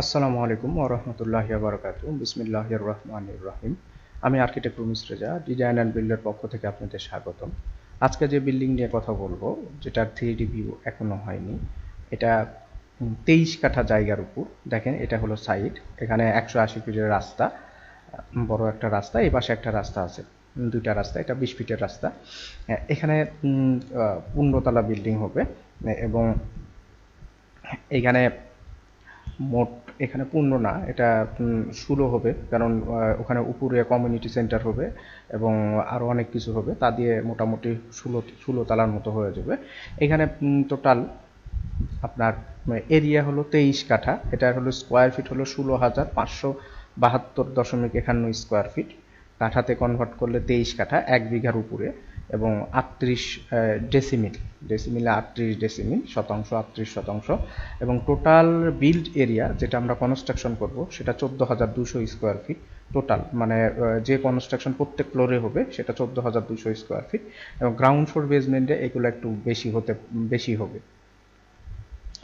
আসসালামু আলাইকুম ওরহমতুল্লাহি বারকাত বিসমিল্লাহ রহমান রহিম। আমি architect Rumis Reza design and বিল্ডের পক্ষ থেকে আপনাদের স্বাগতম। আজকে যে বিল্ডিং নিয়ে কথা বলব যেটার থ্রি ভিউ এখনও হয়নি এটা তেইশ কাঠা জায়গার উপর। দেখেন এটা হলো সাইড। এখানে একশো আশি ফিটের রাস্তা বড় একটা রাস্তা এই পাশে একটা রাস্তা আছে দুইটা রাস্তা এটা বিশ ফিটের রাস্তা। এখানে উম, পূর্ণতলা বিল্ডিং হবে এবং এখানে মোট এখানে পূর্ণ না, এটা ষোলো হবে, কারণ ওখানে উপরে কমিউনিটি সেন্টার হবে এবং আরও অনেক কিছু হবে, তা দিয়ে মোটামুটি ষোলো ষোলো তালার মতো হয়ে যাবে। এখানে টোটাল আপনার এরিয়া হলো তেইশ কাঠা, এটা হলো স্কোয়ার ফিট হলো ষোলো হাজার পাঁচশো বাহাত্তর দশমিক একান্ন স্কোয়ার ফিট কাঠাতে কনভার্ট করলে তেইশ কাঠা, এক বিঘার উপরে। এবং আটত্রিশ ডেসিমিল ডেসিমিলে আটত্রিশ ডেসিমিল শতাংশ আটত্রিশ শতাংশ এবং টোটাল বিল্ড এরিয়া যেটা আমরা কনস্ট্রাকশন করব সেটা চোদ্দ হাজার দুশো স্কোয়ার ফিট টোটাল মানে যে কনস্ট্রাকশন প্রত্যেক ফ্লোরে হবে সেটা চোদ্দ হাজার দুশো স্কোয়ার ফিট এবং গ্রাউন্ড ফ্লোর বেসমেন্টে এগুলো একটু বেশি হতে বেশি হবে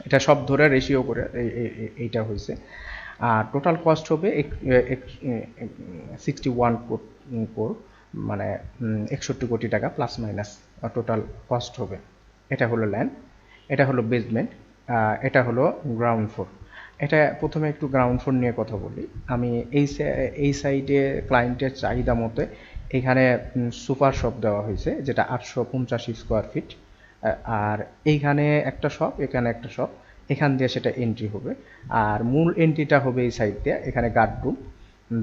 এটা সব ধরে রেশিও করে এই- এই- এই- এইটা হয়েছে আর টোটাল কস্ট হবে সিক্সটি ওয়ান কোর মানে একষট্টি কোটি টাকা প্লাস মাইনাস টোটাল কস্ট হবে। এটা হলো ল্যান্ড এটা হলো বেসমেন্ট এটা হলো গ্রাউন্ড ফ্লোর এটা প্রথমে একটু গ্রাউন্ড ফ্লোর নিয়ে কথা বলি। আমি এই এই সাইডে ক্লায়েন্টের চাহিদা মতে এখানে সুপার শপ দেওয়া হয়েছে, যেটা আটশো পঞ্চাশ স্কোয়ার ফিট আর এইখানে একটা শপ এখানে একটা শপ এখান দিয়ে সেটা এন্ট্রি হবে। আর মূল এন্ট্রিটা হবে এই সাইড দিয়ে এখানে গার্ড রুম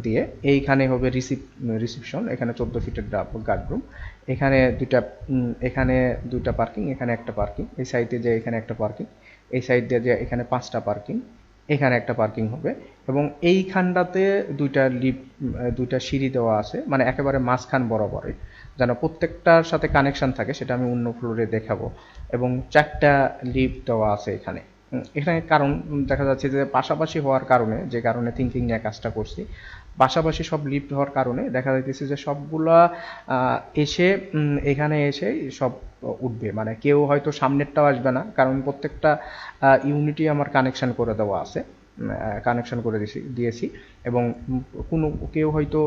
দিয়ে এইখানে হবে রিসিপ রিসিপশন এখানে চোদ্দ ফিটের গার্ড রুম এখানে দুইটা এখানে দুইটা পার্কিং এখানে একটা পার্কিং এই সাইডে যে এখানে একটা পার্কিং এই সাইড দিয়ে যে এখানে পাঁচটা পার্কিং এখানে একটা পার্কিং হবে। এবং এইখানটাতে দুইটা লিপ দুইটা সিঁড়ি দেওয়া আছে মানে একেবারে মাঝখান বরাবরে যেন প্রত্যেকটার সাথে কানেকশন থাকে, সেটা আমি অন্য ফ্লোরে দেখাবো। এবং চারটা লিপ দেওয়া আছে এখানে। এখানে কারণ দেখা যাচ্ছে যে পাশাপাশি হওয়ার কারণে, যে কারণে থিঙ্কিং নিয়ে কাজটা করছি। পাশাপাশি সব লিফট হওয়ার কারণে দেখা যাইতেছে যে সবগুলা এসে এখানে এসে সব উঠবে। মানে কেউ হয়তো সামনেরটাও আসবে না, কারণ প্রত্যেকটা ইউনিটি আমার কানেকশন করে দেওয়া আছে কানেকশন করে দিয়েছি দিয়েছি। এবং কোনো, কেউ হয়তো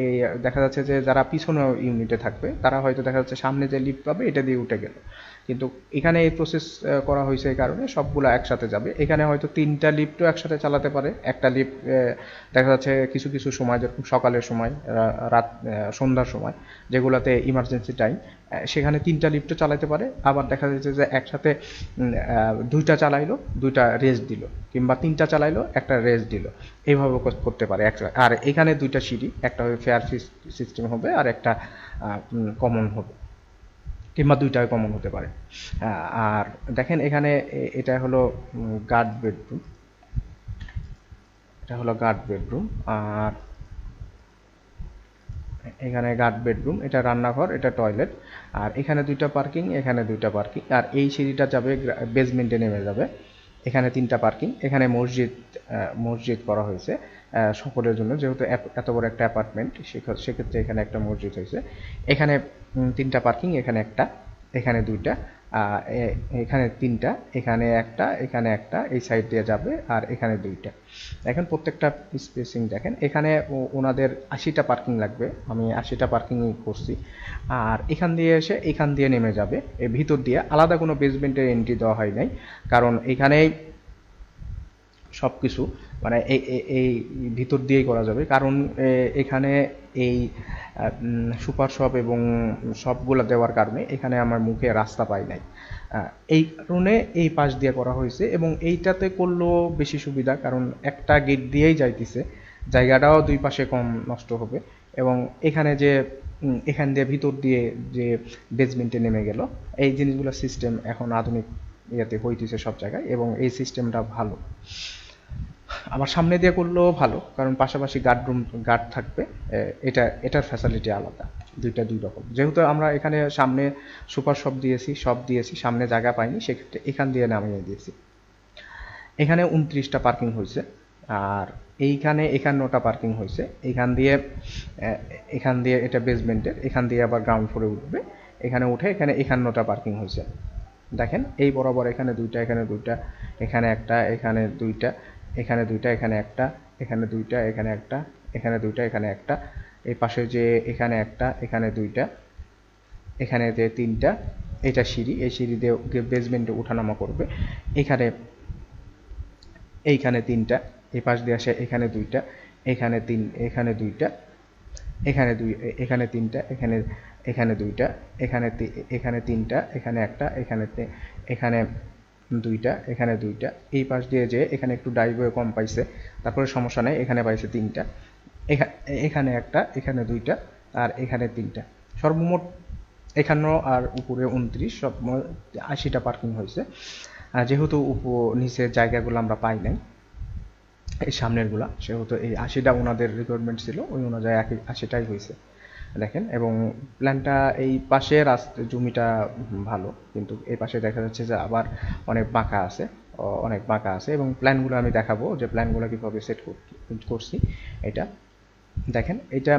এই দেখা যাচ্ছে যে যারা পিছনে ইউনিটে থাকবে, তারা হয়তো দেখা যাচ্ছে সামনে যে লিফট পাবে, এটা দিয়ে উঠে গেল। কিন্তু এখানে এই প্রসেস করা হয়েছে এই কারণে সবগুলো একসাথে যাবে। এখানে হয়তো তিনটা লিফটও একসাথে চালাতে পারে। একটা লিফট দেখা যাচ্ছে কিছু কিছু সময় যেরকম সকালের সময় রাত সন্ধ্যার সময়, যেগুলোতে ইমার্জেন্সি টাইম সেখানে তিনটা লিফটও চালাতে পারে। আবার দেখা যাচ্ছে যে একসাথে দুইটা চালাইলো, দুইটা রেস্ট দিল, কিংবা তিনটা চালাইলো, একটা রেস্ট দিল। এইভাবে করতে পারে আর এখানে দুইটা সিঁড়ি, একটা হবে ফেয়ার সিস্টেম হবে, আর একটা কমন হবে। কিংবা দুইটাই কমন হতে পারে। আর দেখেন এখানে এটা হলো গার্ড বেডরুম এটা হলো গার্ড বেডরুম আর এখানে গার্ড বেডরুম এটা রান্নাঘর, এটা টয়লেট আর এখানে দুইটা পার্কিং এখানে দুইটা পার্কিং আর এই সিঁড়িটা যাবে বেসমেন্টে নেমে যাবে। এখানে তিনটা পার্কিং এখানে মসজিদ মসজিদ করা হয়েছে সকলের জন্য, যেহেতু এত- বড় একটা অ্যাপার্টমেন্ট সেক্ষেত্রে এখানে একটা মসজিদ হয়েছে। এখানে তিনটা পার্কিং এখানে একটা, এখানে দুইটা এখানে তিনটা, এখানে একটা এখানে একটা, এই সাইড দিয়ে যাবে, আর এখানে দুইটা। এখন প্রত্যেকটা স্পেসিং দেখেন, এখানে ওনাদের আশিটা পার্কিং লাগবে, আমি আশিটা পার্কিং করছি। আর এখান দিয়ে এসে এখান দিয়ে নেমে যাবে এই ভিতর দিয়ে আলাদা কোনো বেসমেন্টের এন্ট্রি দেওয়া হয় নাই, কারণ এখানেই সব কিছু মানে এই এই- ভিতর দিয়েই করা যাবে। কারণ এখানে এই সুপার শপ এবং সবগুলো দেওয়ার কারণে এখানে আমার মুখে রাস্তা পাই নাই। এই কারণে এই পাশ দিয়ে করা হয়েছে এবং এইটাতে করলেও বেশি সুবিধা, কারণ একটা গেট দিয়েই যাইতেছে, জায়গাটাও দুই পাশে কম নষ্ট হবে এবং এখানে যে এখান দিয়ে ভিতর দিয়ে যে বেসমেন্টে নেমে গেল, এই জিনিসগুলো সিস্টেম এখন আধুনিক ইয়েতে হইতেছে সব জায়গায় এবং এই সিস্টেমটা ভালো। আমার সামনে দিয়ে করলেও ভালো, কারণ পাশাপাশি গার্ড রুম গার্ড থাকবে। এটা, এটার ফ্যাসিলিটি আলাদা, দুইটা দুই রকম। যেহেতু আমরা এখানে সামনে সুপার শপ দিয়েছি সব দিয়েছি, সামনে জায়গা পাইনি, সেক্ষেত্রে এখান দিয়ে নামিয়ে দিয়েছি। এখানে উনত্রিশটা পার্কিং হয়েছে, আর এইখানে একান্নটা পার্কিং হয়েছে। এখান দিয়ে এখান দিয়ে এটা বেসমেন্টের এখান দিয়ে আবার গ্রাউন্ড ফ্লোরে উঠবে। এখানে উঠে এখানে একান্নটা পার্কিং হয়েছে। দেখেন, এই বরাবর এখানে দুইটা এখানে দুইটা, এখানে একটা, এখানে দুইটা। এখানে দুইটা, এখানে একটা, এখানে দুইটা, এখানে একটা, এখানে দুইটা, এখানে একটা। এই পাশে যে এখানে একটা, এখানে দুইটা, এখানে যে তিনটা, এটা সিঁড়ি, এই সিঁড়ি দিয়ে বেসমেন্টে ওঠানামা করবে। এখানে, এইখানে তিনটা, এই পাশ দিয়ে আসে এখানে দুইটা, এখানে তিন, এখানে দুইটা, এখানে দুই, এখানে তিনটা, এখানে এখানে দুইটা, এখানে এখানে তিনটা, এখানে একটা, এখানে এখানে দুইটা, এখানে দুইটা। এই পাশ দিয়ে যে এখানে একটু ডাইভে কম পাইছে, তারপরে সমস্যা নেই, এখানে পাইছে তিনটা। এখা- এখানে একটা, এখানে দুইটা, আর এখানে তিনটা। সর্বমোট একান্ন আর উপরে উনত্রিশ সব আশিটা পার্কিং হয়েছে। যেহেতু উপ নিচের জায়গাগুলো আমরা পাই নাই, এই সামনেরগুলা, সেহেতু এই আশিটা ওনাদের রিকোয়ারমেন্ট ছিল, ওই অনুযায়ী আশিটাই হয়েছে। দেখেন, এবং প্ল্যানটা এই পাশে রাস্তা, জমিটা ভালো, কিন্তু এই পাশে দেখা যাচ্ছে যে আবার অনেক বাঁকা আছে অনেক বাঁকা আছে, এবং প্ল্যানগুলো আমি দেখাবো যে প্ল্যানগুলো কীভাবে সেট করছি এটা। দেখেন, এটা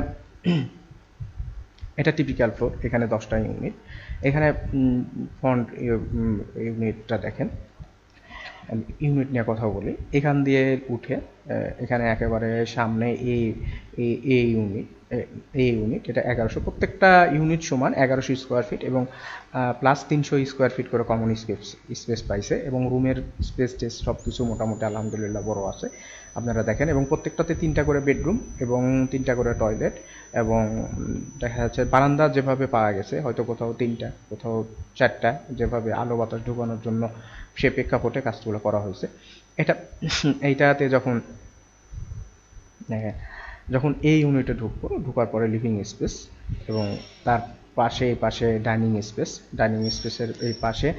এটা টিপিক্যাল ফ্লোর এখানে দশটা ইউনিট এখানে ফ্রন্ট ইউনিটটা দেখেন। ইউনিট নিয়ে কথা বলি। এখান দিয়ে উঠে এখানে একেবারে সামনে এই এ ইউনিট এই ইউনিট এটা এগারোশো, প্রত্যেকটা ইউনিট সমান এগারোশো স্কোয়ার ফিট এবং প্লাস তিনশো স্কোয়ার ফিট করে কমন স্পেস স্পেস পাইছে এবং রুমের স্পেস টেস সব কিছু মোটামুটি আলহামদুলিল্লাহ বড় আছে। আপনারা দেখেন, এবং প্রত্যেকটাতে তিনটা করে বেডরুম এবং তিনটা করে টয়লেট এবং দেখা যাচ্ছে বারান্দা যেভাবে পাওয়া গেছে, হয়তো কোথাও তিনটা, কোথাও চারটা, যেভাবে আলো বাতাস ঢুকানোর জন্য সে প্রেক্ষাপটে কাজগুলো করা হয়েছে। এটা, এইটাতে যখন যখন এই ইউনিটে ঢুকবো, ঢুকার পরে লিভিং স্পেস এবং তার পাশে, এই পাশে ডাইনিং স্পেস ডাইনিং স্পেসের এই পাশে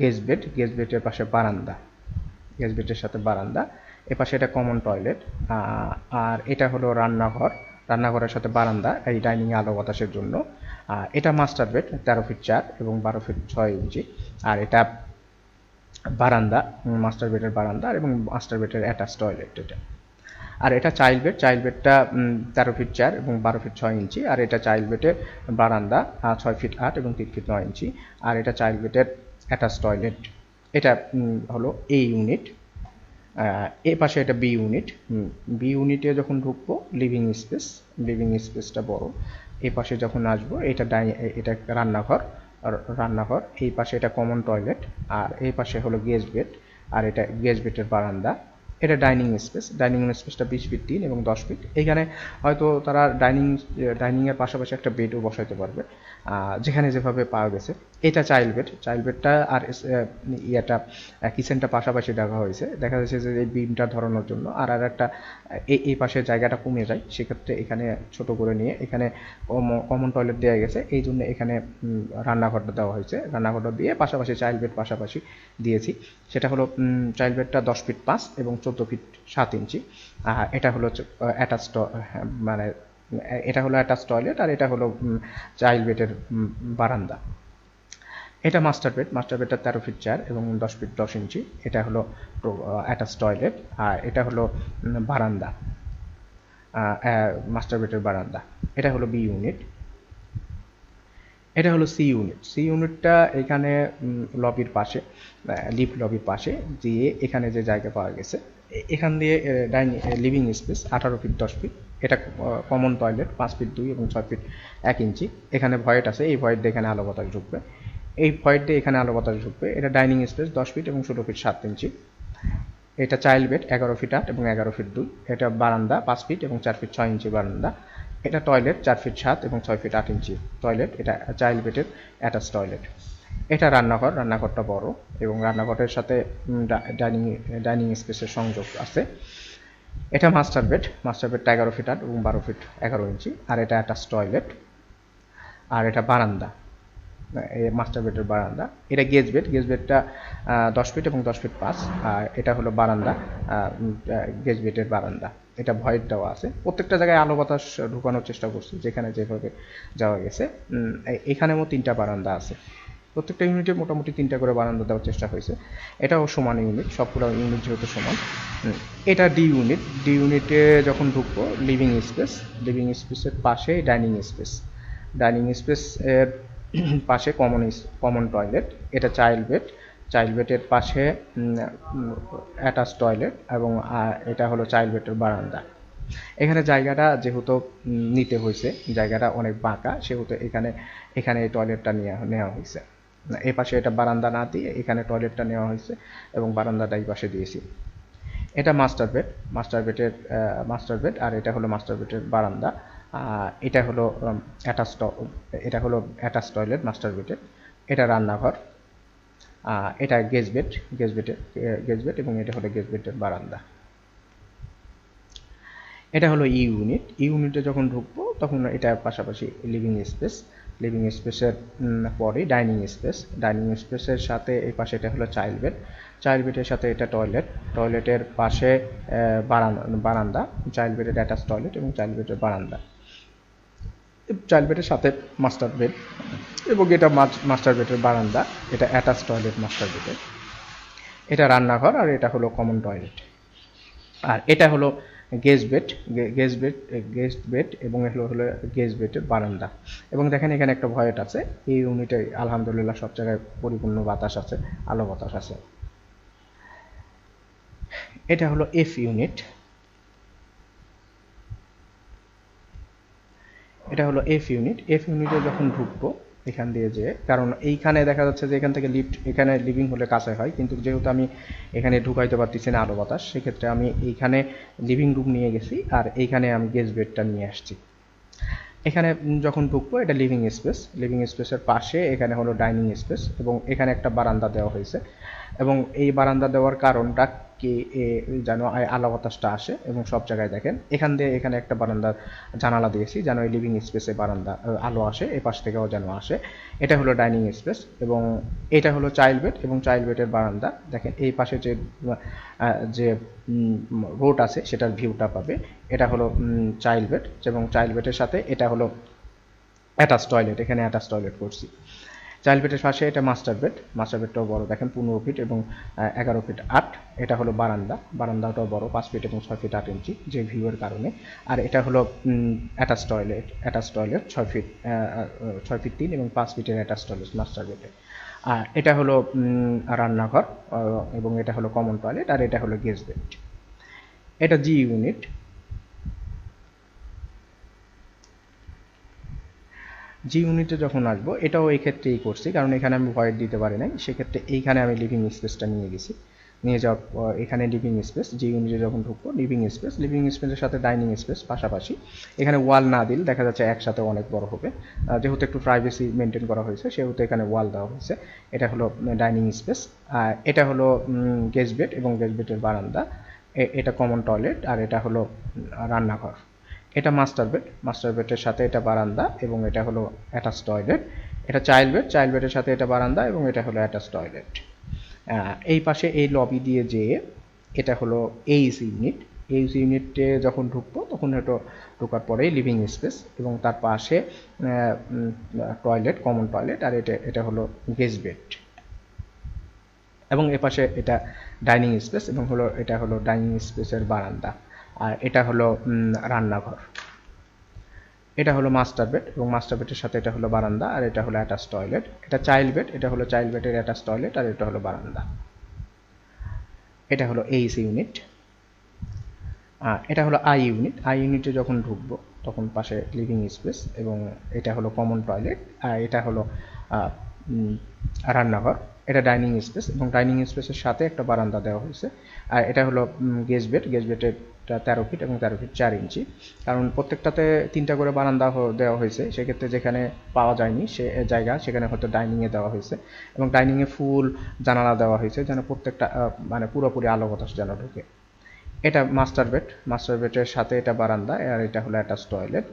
গেস্ট বেড গেস্ট বেডের পাশে বারান্দা গেস্ট বেডের সাথে বারান্দা, এ পাশে এটা কমন টয়লেট আর এটা হলো রান্নাঘর, রান্নাঘরের সাথে বারান্দা, এই ডাইনিং আলো বাতাসের জন্য। এটা মাস্টার বেড তেরো ফিট চার এবং বারো ফিট ছয় ইঞ্চি, আর এটা বারান্দা মাস্টার বেডের বারান্দা এবং মাস্টার বেডের অ্যাটাচ টয়লেট এটা। আর এটা চাইল্ড বেড চাইল্ড বেডটা তেরো ফিট চার এবং বারো ফিট ছয় ইঞ্চি। আর এটা চাইল্ড বেডের বারান্দা ছয় ফিট আট এবং তিন ফিট নয় ইঞ্চি। আর এটা চাইল্ড বেডের অ্যাটাচ টয়লেট এটা হলো এ ইউনিট এ পাশে এটা বি ইউনিট বি ইউনিটে যখন ঢুকবো লিভিং স্পেস লিভিং স্পেসটা বড়। এই পাশে যখন আসব, এটা ডাই এটা রান্নাঘর। রান্নাঘর, এই পাশে এটা কমন টয়লেট আর এই পাশে হলো গেস্ট বেড আর এটা গেস্ট বেডের বারান্দা। এটা ডাইনিং স্পেস। ডাইনিং স্পেসটা বিশ ফিট তিন এবং দশ ফিট। এইখানে হয়তো তারা ডাইনিং ডাইনিংয়ের পাশাপাশি একটা বেডও বসাইতে পারবে যেখানে যেভাবে পাওয়া গেছে। এটা চাইল্ড বেড। চাইল্ড বেডটা আর ইয়েটা কিচেনটা পাশাপাশি দেখা হয়েছে। দেখা যাচ্ছে যে এই বিমটা ধরানোর জন্য আর আর একটা এই এই পাশে জায়গাটা কমে যায়। সেক্ষেত্রে এখানে ছোট করে নিয়ে এখানে কমন টয়লেট দেওয়া গেছে। এই জন্য এখানে রান্নাঘরটা দেওয়া হয়েছে। রান্নাঘরটা দিয়ে পাশাপাশি চাইল্ড বেড পাশাপাশি দিয়েছি। সেটা হলো চাইল্ড বেডটা দশ ফিট পাঁচ এবং চোদ্দ ফিট সাত ইঞ্চি। এটা হলো অ্যাটাচ মানে এটা হলো অ্যাটাচ টয়লেট আর এটা হলো চাইল্ড বেডের বারান্দা। এটা মাস্টার বেড মাস্টার বেডটা তেরো ফিট চার এবং দশ ফিট দশ ইঞ্চি। এটা হলো অ্যাটাচ টয়লেট আর এটা হলো বারান্দা। মাস্টার বেডের বারান্দা। এটা হলো বি ইউনিট এটা হলো সি ইউনিট সি ইউনিটটা এখানে লবির পাশে লিফট লবির পাশে, দিয়ে এখানে যে জায়গা পাওয়া গেছে এখান দিয়ে ডাইনিং লিভিং স্পেস আঠারো ফিট দশ ফিট এটা কমন টয়লেট পাঁচ ফিট দুই এবং ছয় ফিট এক ইঞ্চি। এখানে ভয়েট আছে, এই ভয়েট দিয়ে এখানে আলো বাতাস ঢুকবে। এই ভয়েট দিয়ে এখানে আলো বাতাস ঢুকবে। এটা ডাইনিং স্পেস দশ ফিট এবং ষোলো ফিট সাত ইঞ্চি। এটা চাইল্ড বেড এগারো ফিট আট এবং এগারো ফিট দুই। এটা বারান্দা, পাঁচ ফিট এবং চার ফিট ছয় ইঞ্চি বারান্দা। এটা টয়লেট চার ফিট সাত এবং ছয় ফিট আট ইঞ্চি। টয়লেট এটা চাইল্ড বেডের অ্যাটাচ টয়লেট এটা রান্নাঘর, রান্নাঘরটা বড় এবং রান্নাঘরের সাথে ডাইনিং ডাইনিং স্পেসের সংযোগ আছে। এটা মাস্টার বেড, মাস্টার বেডটা এগারো ফিট আট এবং বারো ফিট এগারো ইঞ্চি আর এটা অ্যাটাচ টয়লেট আর এটা বারান্দা মাস্টার বেডের বারান্দা। এটা গেজ বেড, গেজ বেডটা দশ ফিট এবং দশ ফিট পাঁচ আর এটা হলো বারান্দা গেজ বেডের বারান্দা। এটা ভয়েড দেওয়া আছে। প্রত্যেকটা জায়গায় আলো বাতাস ঢুকানোর চেষ্টা করছি, যেখানে যেভাবে যাওয়া গেছে। এখানেও তিনটা বারান্দা আছে। প্রত্যেকটা ইউনিটে মোটামুটি তিনটা করে বারান্দা দেওয়ার চেষ্টা হয়েছে। এটাও সমান ইউনিট, সবগুলো ইউনিট যেহেতু সমান। এটা ডি ইউনিট। ডি ইউনিটে যখন ঢুকবো লিভিং স্পেস লিভিং স্পেসের পাশে ডাইনিং স্পেস ডাইনিং স্পেস এর পাশে কমন কমন টয়লেট এটা চাইল্ড বেড চাইল্ড বেডের পাশে অ্যাটাচ টয়লেট এবং এটা হলো চাইল্ড বেডের বারান্দা। এখানে জায়গাটা যেহেতু নিতে হয়েছে, জায়গাটা অনেক বাঁকা, সেহেতু এখানে এখানে এই টয়লেটটা নেওয়া নেওয়া হয়েছে। এই পাশে এটা বারান্দা না দিয়ে এখানে টয়লেটটা নেওয়া হয়েছে এবং বারান্দাটা এই পাশে দিয়েছি। এটা মাস্টার বেড মাস্টার বেডের মাস্টার বেড আর এটা হলো মাস্টার বেডের বারান্দা। এটা হলো অ্যাটাচ এটা হলো অ্যাটাচ টয়লেট মাস্টার বেডের এটা রান্নাঘর। এটা গেজ বেড গেজ বেডের গেজ বেড এবং এটা হলো গেজ বেডের বারান্দা। এটা হলো ইউনিট ইউনিটে যখন ঢুকবো তখন এটা পাশাপাশি লিভিং স্পেস লিভিং স্পেসের পরে ডাইনিং স্পেস ডাইনিং স্পেসের সাথে এই পাশে এটা হলো চাইল্ড বেড চাইল্ড বেডের সাথে এটা টয়লেট টয়লেটের পাশে বারান্দা বারান্দা। চাইল্ড বেডের অ্যাটাচ টয়লেট এবং চাইল্ড বেডের বারান্দা। চাইল্ড বেডের সাথে মাস্টার বেড এবং এটা মাস্টার বেডের বারান্দা। এটা অ্যাটাচ টয়লেট মাস্টার বেডের এটা রান্নাঘর আর এটা হলো কমন টয়লেট আর এটা হলো guest bed guest bed guest bed এবং এগুলো হলো গেস্ট বেডের বারান্দা। এবং দেখেন এখানে একটা ভয়েট আছে, এই ইউনিটে আলহামদুলিল্লাহ সব জায়গায় পরিপূর্ণ বাতাস আছে, আলো বাতাস আছে। এটা হলো এফ ইউনিট এটা হলো এফ ইউনিট এফ ইউনিটে যখন ঢুকবো এখান দিয়ে যে, কারণ এইখানে দেখা যাচ্ছে যে এখান থেকে লিফট এখানে লিভিং হলে কাছে হয়, কিন্তু যেহেতু আমি এখানে ঢুকাইতে পারতেছি না আলো বাতাস, সেক্ষেত্রে আমি এইখানে লিভিং রুম নিয়ে গেছি, আর এইখানে আমি গেস্ট বেডটা নিয়ে আসছি। এখানে যখন ঢুকবো, এটা লিভিং স্পেস লিভিং স্পেসের পাশে এখানে হলো ডাইনিং স্পেস এবং এখানে একটা বারান্দা দেওয়া হয়েছে। এবং এই বারান্দা দেওয়ার কারণটা কি এ, যেন আলো বাতাসটা আসে এবং সব জায়গায় দেখেন। এখান দিয়ে এখানে একটা বারান্দার জানালা দিয়েছি যেন এই লিভিং স্পেসে বারান্দা আলো আসে এই পাশ থেকেও যেন আসে। এটা হলো ডাইনিং স্পেস এবং এটা হলো চাইল্ড বেড এবং চাইল্ড বেডের বারান্দা। দেখেন এই পাশে যে যে রোড আছে সেটার ভিউটা পাবে। এটা হলো চাইল্ড বেড এবং চাইল্ড বেডের সাথে এটা হলো অ্যাটাচ টয়লেট এখানে অ্যাটাচ টয়লেট করছি। চাইল্ড বেডের পাশে এটা মাস্টার বেড। মাস্টার বেডটাও বড়। দেখেন, পনেরো ফিট এবং এগারো ফিট আট। এটা হলো বারান্দা। বারান্দাটাও বড়, পাঁচ ফিট এবং ছয় ফিট আট ইঞ্চি, যে ভিউয়ের কারণে। আর এটা হলো অ্যাটাচ টয়লেট অ্যাটাচ টয়লেট ছয় ফিট ছয় ফিট তিন এবং পাঁচ ফিটের অ্যাটাচ টয়লেট মাস্টার বেডে আর এটা হলো রান্নাঘর এবং এটা হলো কমন টয়লেট আর এটা হলো গেস্ট বেড এটা জি ইউনিট জি ইউনিটে যখন আসব, এটাও এই ক্ষেত্রেই করছি, কারণ এখানে আমি ভয়েড দিতে পারি নাই। সেক্ষেত্রে এইখানে আমি লিভিং স্পেসটা নিয়ে গেছি। নিয়ে যাওয়ার এখানে লিভিং স্পেস জি ইউনিটে যখন ঢুকবো লিভিং স্পেস লিভিং স্পেসের সাথে ডাইনিং স্পেস পাশাপাশি। এখানে ওয়াল না দিলে দেখা যাচ্ছে একসাথে অনেক বড় হবে। যেহেতু একটু প্রাইভেসি মেনটেন করা হয়েছে, সেহেতু এখানে ওয়াল দেওয়া হয়েছে। এটা হলো ডাইনিং স্পেস এটা হলো গেস্ট বেড এবং গেস্ট বেডের বারান্দা। এটা কমন টয়লেট আর এটা হলো রান্নাঘর। এটা মাস্টার বেড মাস্টার বেডের সাথে এটা বারান্দা এবং এটা হলো অ্যাটাচ টয়লেট এটা চাইল্ড বেড চাইল্ড বেডের সাথে এটা বারান্দা এবং এটা হলো অ্যাটাচ টয়লেট এই পাশে এই লবি দিয়ে যেয়ে এটা হলো এইচ ইউনিট এইচ ইউনিটে যখন ঢুকবো তখন এটা ঢোকার পরেই লিভিং স্পেস এবং তার পাশে টয়লেট কমন টয়লেট আর এটা এটা হলো গেস্ট বেড এবং এপাশে এটা ডাইনিং স্পেস এবং হলো, এটা হলো ডাইনিং স্পেসের বারান্দা। আর এটা হলো রান্নাঘর। এটা হলো মাস্টার বেড এবং মাস্টার বেডের সাথে এটা হলো বারান্দা আর এটা হলো অ্যাটাচ টয়লেট এটা চাইল্ড বেড এটা হলো চাইল্ড বেডের অ্যাটাচ টয়লেট আর এটা হলো বারান্দা। এটা হলো এইচ ইউনিট এটা হলো আই ইউনিট আই ইউনিটে যখন ঢুকবো, তখন পাশে লিভিং স্পেস এবং এটা হলো কমন টয়লেট আর এটা হলো রান্নাঘর এটা ডাইনিং স্পেস এবং ডাইনিং স্পেসের সাথে একটা বারান্দা দেওয়া হয়েছে। আর এটা হলো গেস্ট বেড গেস্ট বেডের তেরো ফিট এবং তেরো ফিট চার ইঞ্চি। কারণ প্রত্যেকটাতে তিনটা করে বারান্দা দেওয়া হয়েছে। সেক্ষেত্রে যেখানে পাওয়া যায়নি সে জায়গা, সেখানে হয়তো ডাইনিংয়ে দেওয়া হয়েছে। এবং ডাইনিংয়ে ফুল, জানালা দেওয়া হয়েছে যেন প্রত্যেকটা মানে পুরোপুরি আলো বাতাস যেন ঢুকে। এটা মাস্টার বেড মাস্টার বেডের সাথে এটা বারান্দা। আর এটা হলো অ্যাটাচ টয়লেট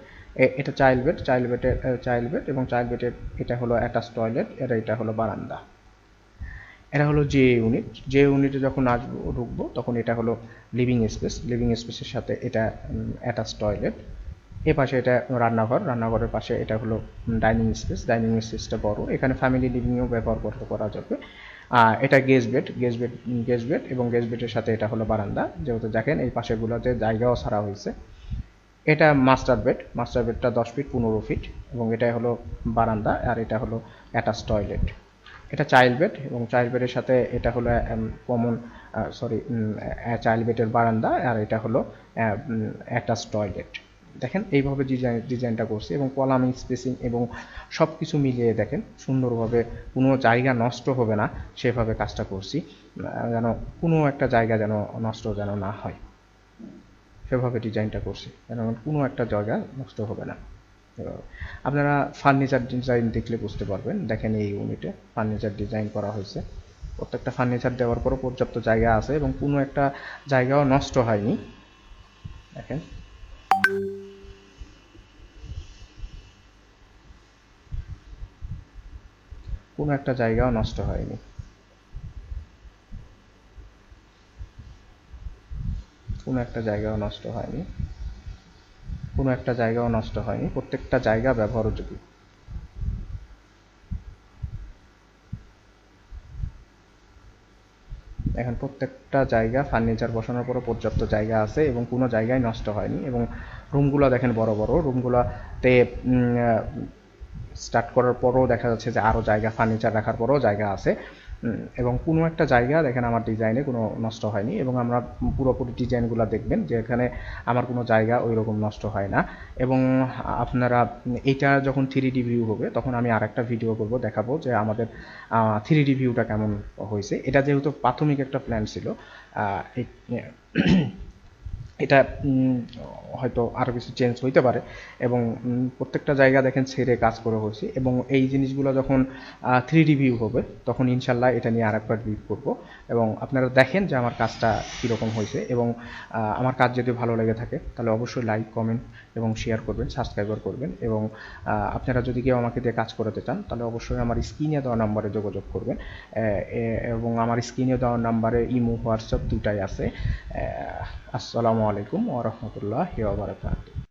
এটা চাইল্ড বেড চাইল্ড বেডের চাইল্ড বেড এবং চাইল্ড বেডের এটা হলো অ্যাটাচ টয়লেট আর এটা হলো বারান্দা। এটা হলো যে ইউনিট যে ইউনিটে যখন আসব ঢুকবো তখন এটা হলো লিভিং স্পেস লিভিং স্পেসের সাথে এটা অ্যাটাচ টয়লেট এ পাশে এটা রান্নাঘর, রান্নাঘরের পাশে এটা হলো ডাইনিং স্পেস ডাইনিং স্পেসটা বড়। এখানে ফ্যামিলি লিভিংও ব্যবহার করতে করা যাবে। আর এটা guest bed guest bed guest bed এবং গেস্ট বেডের সাথে এটা হলো বারান্দা। যেহেতু দেখেন এই পাশেগুলোতে জায়গাও ছাড়া হয়েছে। এটা মাস্টার বেড মাস্টার বেডটা দশ ফিট পনেরো ফিট এবং এটা হলো বারান্দা আর এটা হলো অ্যাটাচ টয়লেট। এটা চাইল্ড বেড এবং চাইল্ড বেডের সাথে এটা হলো কমন সরি চাইল্ড বেডের বারান্দা আর এটা হলো অ্যাটাচ টয়লেট। দেখেন এইভাবে ডিজাইন, ডিজাইনটা করছি এবং কলাম, স্পেসিং এবং সব কিছু মিলিয়ে দেখেন সুন্দরভাবে কোনো জায়গা নষ্ট হবে না, সেভাবে কাজটা করছি যেন কোনো একটা জায়গা যেন নষ্ট যেন না হয়। সেভাবে ডিজাইনটা করছি। যেন কোনো একটা জায়গা নষ্ট হবে না। আপনারা ফার্নিচার ডিজাইন দেখলে বুঝতে পারবেন। দেখেন এই ইউনিটে ফার্নিচার ডিজাইন করা হয়েছে। প্রত্যেকটা ফার্নিচার দেওয়ার পরও পর্যাপ্ত জায়গা আছে এবং কোনো একটা জায়গাও নষ্ট হয়নি। দেখেন। কোনো একটা জায়গাও নষ্ট হয়নি। কোনো একটা জায়গাও নষ্ট হয়নি। কোনো একটা জায়গাও নষ্ট হয়নি। প্রত্যেকটা জায়গা ব্যবহারোপযোগী এখন প্রত্যেকটা জায়গা ফার্নিচার বসানোর পরও পর্যাপ্ত জায়গা আছে এবং কোনো জায়গায় নষ্ট হয়নি এবং রুমগুলো দেখেন বড় বড়। রুমগুলোতে স্টার্ট করার পরও দেখা যাচ্ছে যে আরও জায়গা ফার্নিচার রাখার পরও জায়গা আছে। এবং কোনো একটা জায়গা দেখেন আমার ডিজাইনে কোনো নষ্ট হয়নি এবং আমরা পুরোপুরি ডিজাইনগুলো দেখবেন যে এখানে আমার কোনো জায়গা ওই রকম নষ্ট হয় না। এবং আপনারা এটা যখন থ্রি ডি ভিউ হবে তখন আমি আর একটা ভিডিও করব, দেখাবো যে আমাদের থ্রি ডি ভিউটা কেমন হয়েছে। এটা যেহেতু প্রাথমিক একটা প্ল্যান ছিল এটা হয়তো আরও কিছু চেঞ্জ হইতে পারে এবং প্রত্যেকটা জায়গা দেখেন ছেড়ে কাজ করে হয়েছে এবং এই জিনিসগুলো যখন থ্রি ডি ভিউ হবে তখন ইনশাল্লাহ এটা নিয়ে আরেকবার রিভিউ করব এবং আপনারা দেখেন যে আমার কাজটা কীরকম হয়েছে এবং আমার কাজ যদি ভালো লেগে থাকে তাহলে অবশ্যই লাইক কমেন্ট এবং শেয়ার করবেন সাবস্ক্রাইবার করবেন এবং আপনারা যদি কেউ আমাকে দিয়ে কাজ করাতে চান, তাহলে অবশ্যই আমার স্ক্রিনে দেওয়া নাম্বারে যোগাযোগ করবেন। এবং আমার স্ক্রিনে দেওয়া নাম্বারে ইমো, হোয়াটসঅ্যাপ দুটাই আছে। আসসালামু আলাইকুম ওয়া রাহমাতুল্লাহি ওয়া বারাকাতুহু।